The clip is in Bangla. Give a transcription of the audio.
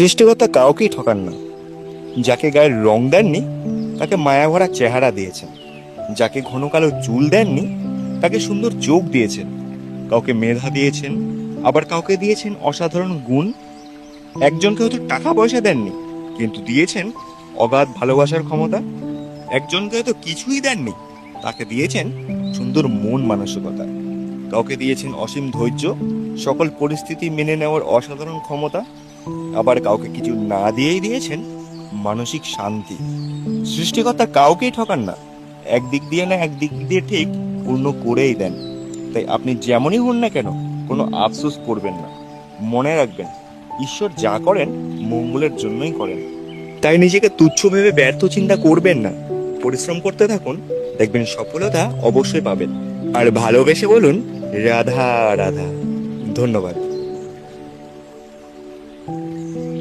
সৃষ্টিকর্তা কাউকেই ঠকান না। যাকে গায়ের রং দেননি, তাকে মায়াভরা চেহারা দিয়েছেন। যাকে ঘন কালো চুল দেননি, তাকে সুন্দর চোখ দিয়েছেন। কাউকে মেধা দিয়েছেন, আবার কাউকে দিয়েছেন অসাধারণ গুণ। একজনকে হয়তো টাকা পয়সা দেননি, কিন্তু দিয়েছেন অগাধ ভালোবাসার ক্ষমতা। একজনকে হয়তো কিছুই দেননি, তাকে দিয়েছেন সুন্দর মন মানসিকতা। কাউকে দিয়েছেন অসীম ধৈর্য, সকল পরিস্থিতি মেনে নেওয়ার অসাধারণ ক্ষমতা। আবার কাউকে কিছু না দিয়েই দিয়েছেন মানসিক শান্তি। সৃষ্টিকর্তা কাউকেই ঠকান না। একদিক দিয়ে না একদিক দিয়ে ঠিক পূর্ণ করেই দেন। তাই আপনি যেমনই হন না কেন, কোনো আফসোস করবেন না। মনে রাখবেন, ঈশ্বর যা করেন মঙ্গলের জন্যই করেন। তাই নিজেকে তুচ্ছ ভেবে ব্যর্থ চিন্তা করবেন না। পরিশ্রম করতে থাকুন, দেখবেন সফলতা অবশ্যই পাবেন। আর ভালোবেসে বলুন, রাধা রাধা। ধন্যবাদ। Música